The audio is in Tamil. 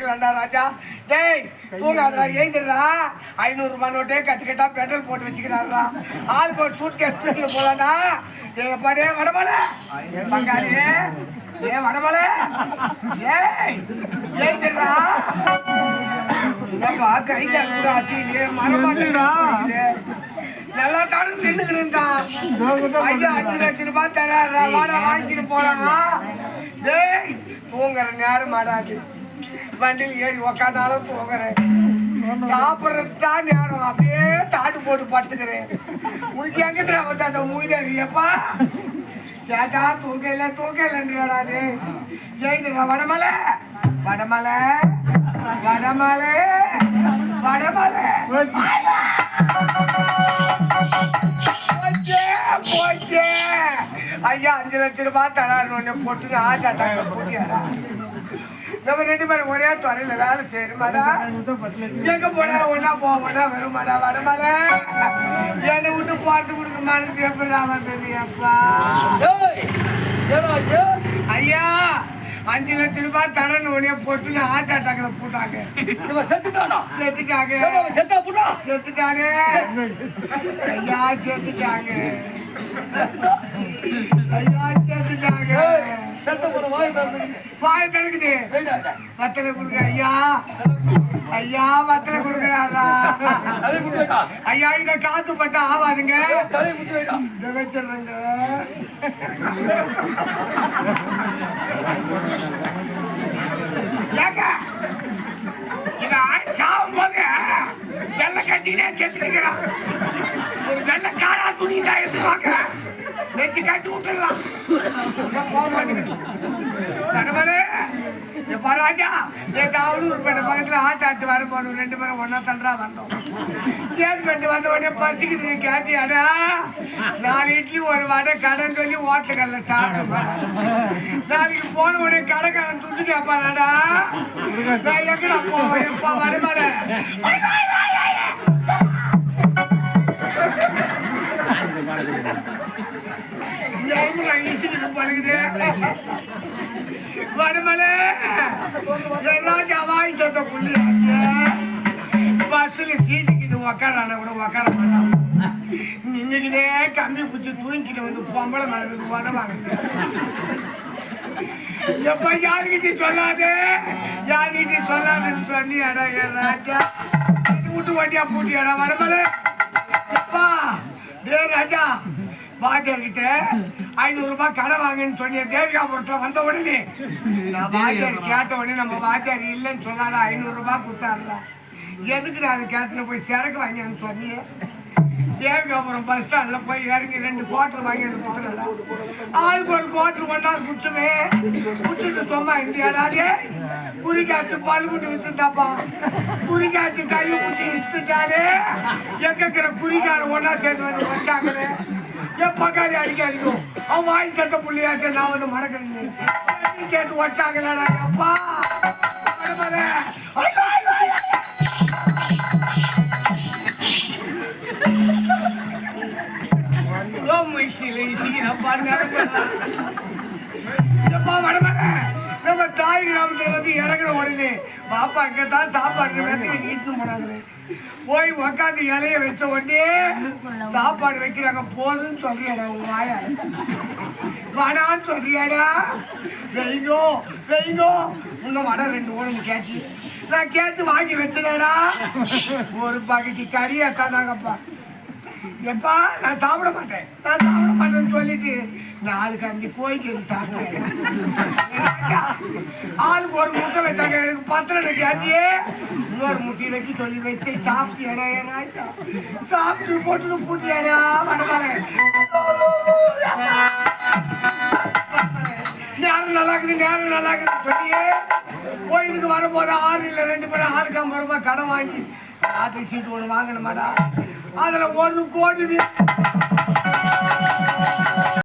வச்சுக்கலாம்டா ராஜா. டேய் தூங்காதடா ஐநூறு ரூபாய் நோட்டே கட்டு கட்டா பெட்ரோல் போட்டு வச்சுக்கிறாருடா. ஆளுக்கு ஒரு சூட் கேஸ் போலாம்டா எங்க பாடே வடமலை. பங்காளி. ஏ வடமலை. ஏய் எழுந்துடுறா என்னப்பா கை கால் ஆச்சு மரமாட்டா நல்லா தடவை நின்றுக்கிட்டு ஐயா அஞ்சு லட்சம் ரூபாய் தராரா வாடா வாங்கிட்டு போலாம் டேய் தூங்குற நேரம் மாடாது வண்டியில் ஏறி உக்காந்தாலும் போகிறேன். சாப்பிட்றது தான் நேரம். அப்படியே தாட்டு போட்டு படுத்துக்கிறேன். உனக்கு எங்க திராபத்து அந்த மூலியாப்பா கேட்டா தூக்கல தூக்கலன்றாரு ஏந்திரா வடமலை? வடமலை? வடமலை? வடமலை? போச்சே, ஐயா அஞ்சு லட்சம் ரூபாய் தராரு ஒன்று போட்டு ஆட்டா போட்டியாரா நம்ம ரெண்டு பேரும் ஒரே துறையில வேலை செய்யணுமாடா எங்க போனா ஒன்னா போக மாட்டா வருமாடா வரமாடா என்னை விட்டு பார்த்து கொடுக்க மாட்டேன் எப்படா வந்தது ஏனாச்சு? ஐயா அஞ்சு லட்சம் ரூபாய் தரேன்னு உடனே போட்டு ஆட்டோ அட்டாக்கில் போட்டாங்க செத்துட்டானா? செத்துட்டாங்க செத்தா புட்டா? செத்துட்டாங்க. ஐயா செத்துட்டாங்க. ஐயா செத்துட்டாங்க. செத்த போன திறக்குது. வத்தலை கொடுங்க ஐயா. ஐயா வத்தலை கொடுக்குறாரா? ஐயா இங்க காத்து பட்டா ஆவாதுங்க. தலையை பிடிச்சு வச்சு கட்டி விட்டுடலாம். போக மாட்டேங்குது. கடவுளே எப்பா ராஜா. நேற்று அவளூர் பேட்டை பக்கத்தில் ஆட்டோ ஆட்டு வர போனோம் ரெண்டு பேரும் ஒன்றா தண்டா வந்தோம். சேர் பண்ணிட்டு வந்த உடனே பசிக்குது நீ கேட்டியாடா நாலு இட்லி ஒரு வடை கடன் சொல்லி ஓட்டக்கல்ல சாப்பிட்டு நாளைக்கு போன உடனே கடைக்காரன் துண்டு கேட்பானாடா நான் எங்கடா போவேன்? எப்பா வருமாட வாய் புள்ளி பஸ்ஸில் சீட்டுக்கு உக்காரான கூட உக்கார மாட்டான். நின்றுக்கிட்டே கம்பி பிடிச்சி தூங்கிட்டு வந்து பொம்பளை மேலே உதவாங்க எப்ப யாருக்கிட்டையும் சொல்லாது. யாருக்கிட்டையும் சொல்லாதுன்னு சொன்னியாடா என் ராஜா. விட்டு வண்டியா அடா வருமலே. எப்பா டே ராஜா. வாத்தியார்கிட்ட ஐநூறு ரூபாய் கடன் வாங்கன்னு சொன்னிய தேவிகாபுரத்துல வந்த உடனே. நான் வாத்தியார் கேட்ட உடனே நம்ம வாத்தியார் இல்லைன்னு சொன்னால ஐநூறு ரூபாய் கொடுத்தாருடா. எதுக்கு நான் கேட்டுல போய் சரக்கு வாங்கியான்னு சொன்னியே. தேவிகாபுரம் பஸ் ஸ்டாண்ட்ல போய் இறங்கி ரெண்டு குவார்டர் வாங்கி வந்து கொடுத்துடா ஆளுக்கு ஒரு குவார்டர் கொண்டாந்து குடிச்சுமே. குடிச்சிட்டு சும்மா இந்தியாடாடே குறிக்காச்சு பல்குண்டு வித்துட்டாப்பா. குறிக்காச்சு கை பிடிச்சி இழுத்துட்டாரு எங்க இருக்கிற குறிக்கார ஒன்னா சேர்ந்து வந்து வச்சாங்களே. என் பக்காளி அடிக்க அடிக்கும் அவன் வாய் சத்த புள்ளியாச்சு நான் வந்து மறக்கிறேன் கேட்டு வச்சாங்களா அப்பா. மருமகனே. இசிக்கிறப்பா நம்ம தாய் கிராமத்துல வந்து இறங்குற உடனே பாப்பா இங்க தான் சாப்பாடு வந்து போனாங்களே. போய் உக்காந்து இலைய வச்ச உடனே சாப்பாடு வைக்கிறாங்க போதுன்னு சொல்றியாடா உங்க வாயா வடான்னு சொல்றியாடா? வெயிங்கோ வெயிங்கோ. இன்னும் வடை ரெண்டு ஓடுங்க கேட்டு. நான் கேட்டு வாங்கி வச்சதாடா. ஒரு பக்கெட்டு கறியா தானாங்கப்பா எப்பா நான் சாப்பிட மாட்டேன். நான் சாப்பிட மாட்டேன்னு சொல்லிட்டு நாளுக்கு அஞ்சு கோழிக்கறி சாப்பிட்டேன் ஆளுக்கு ஒரு முட்டை வச்சாங்க எனக்கு பத்திரம் கேட்டியே இன்னொரு முட்டையை வைக்க சொல்லி வச்சு சாப்பிட்டு ஏன் ராஜா சாப்பிட்டு போட்டு பூட்டியாடா மடமாறேன் நேரம் நல்லா இருக்குது நேரம் நல்லா இருக்குது சொல்லியே. கோயிலுக்கு வரும்போது ஆறு இல்லை ரெண்டு பேரும் ஆறுக்காம வரும்போது கடன் வாங்கி ராத்திரி சீட்டு ஒன்று வாங்கணுமாடா. அதில் ஒரு கோடி